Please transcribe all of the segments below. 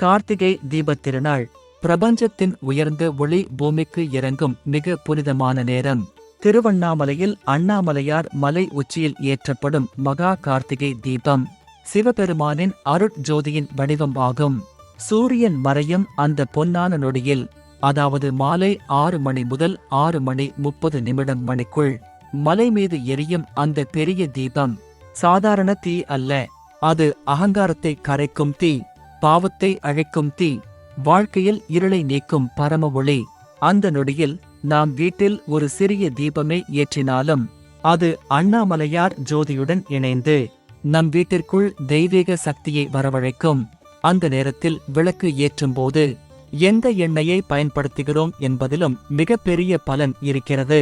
கார்த்திகை தீபத் திருநாள் பிரபஞ்சத்தின் உயர்ந்த ஒளி பூமிக்கு இறங்கும் மிக புனிதமான நேரம். திருவண்ணாமலையில் அண்ணாமலையார் மலை உச்சியில் ஏற்றப்படும் மகா கார்த்திகை தீபம். சிவபெருமானின் அருட்ஜோதியின் வடிவம் ஆகும். சூரியன் மறையும் அந்த பொன்னான நொடியில் அதாவது மாலை ஆறு மணி முதல் ஆறு மணி முப்பது நிமிடம் மணிக்குள் மலை மீது எரியும் அந்த பெரிய தீபம். சாதாரண தீ அல்ல அது அகங்காரத்தை கரைக்கும் தீ. பாவத்தை அழைக்கும் தீ வாழ்க்கையில் இருளை நீக்கும் பரம ஒளி. அந்த நொடியில் நாம் வீட்டில் ஒரு சிறிய தீபமே ஏற்றினாலும் அது அண்ணாமலையார் ஜோதியுடன் இணைந்து நம் வீட்டிற்குள் தெய்வீக சக்தியை வரவழைக்கும். அந்த நேரத்தில் விளக்கு ஏற்றும்போது எந்த எண்ணெயை பயன்படுத்துகிறோம் என்பதிலும் மிகப்பெரிய பலன் இருக்கிறது.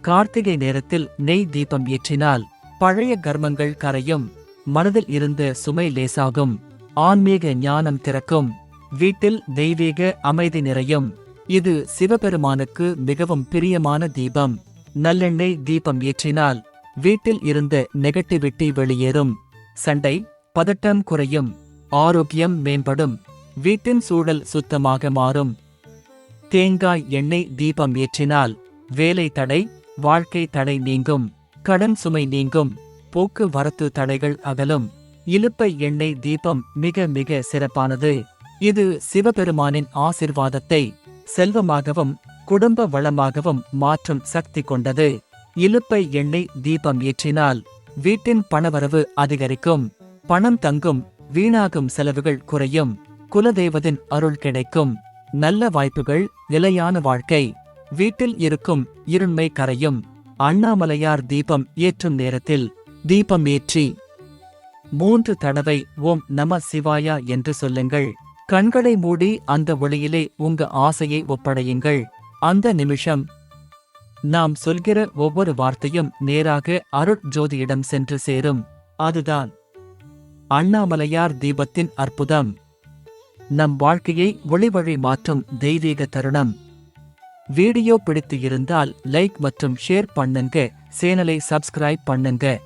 கார்த்திகை நேரத்தில் நெய் தீபம் ஏற்றினால் பழைய கர்மங்கள் கரையும் மனதில் இருந்த சுமை லேசாகும். ஆன்மீக ஞானம் திறக்கும். வீட்டில் தெய்வீக அமைதி நிறையும். இது சிவபெருமானுக்கு மிகவும் பிரியமான தீபம். நல்லெண்ணெய் தீபம் ஏற்றினால் வீட்டில் இருந்த நெகட்டிவிட்டி வெளியேறும். சண்டை பதட்டம் குறையும். ஆரோக்கியம் மேம்படும். வீட்டின் சூழல் சுத்தமாக மாறும். தேங்காய் எண்ணெய் தீபம் ஏற்றினால் வேலை தடை வாழ்க்கை தடை நீங்கும். கடன் சுமை நீங்கும். போக்குவரத்து தடைகள் அகலும். இலுப்பை எண்ணெய் தீபம் மிக மிக சிறப்பானது. இது சிவபெருமானின் ஆசிர்வாதத்தை செல்வமாகவும் குடும்ப வளமாகவும் மாற்றும் சக்தி கொண்டது. இலுப்பை எண்ணெய் தீபம் ஏற்றினால் வீட்டின் பணவரவு அதிகரிக்கும். பணம் தங்கும் வீணாகும் செலவுகள் குறையும். குலதெய்வத்தின் அருள் கிடைக்கும். நல்ல வாய்ப்புகள் நிலையான வாழ்க்கை. வீட்டில் இருக்கும் இருண்மை கரையும். அண்ணாமலையார் தீபம் ஏற்றும் நேரத்தில் தீபம் ஏற்றி மூன்று தடவை ஓம் நம சிவாயா என்று சொல்லுங்கள். கண்களை மூடி அந்த ஒளியிலே உங்க ஆசையை ஒப்படையுங்கள். அந்த நிமிஷம் நாம் சொல்கிற ஒவ்வொரு வார்த்தையும் நேராக அருட்ஜோதியிடம் சென்று சேரும். அதுதான் அண்ணாமலையார் தீபத்தின் அற்புதம். நம் வாழ்க்கையை ஒளிவழி மாற்றும் தெய்வீக தருணம். வீடியோ பிடித்து இருந்தால் லைக் மற்றும் ஷேர் பண்ணுங்க. சேனலை சப்ஸ்கிரைப் பண்ணுங்க.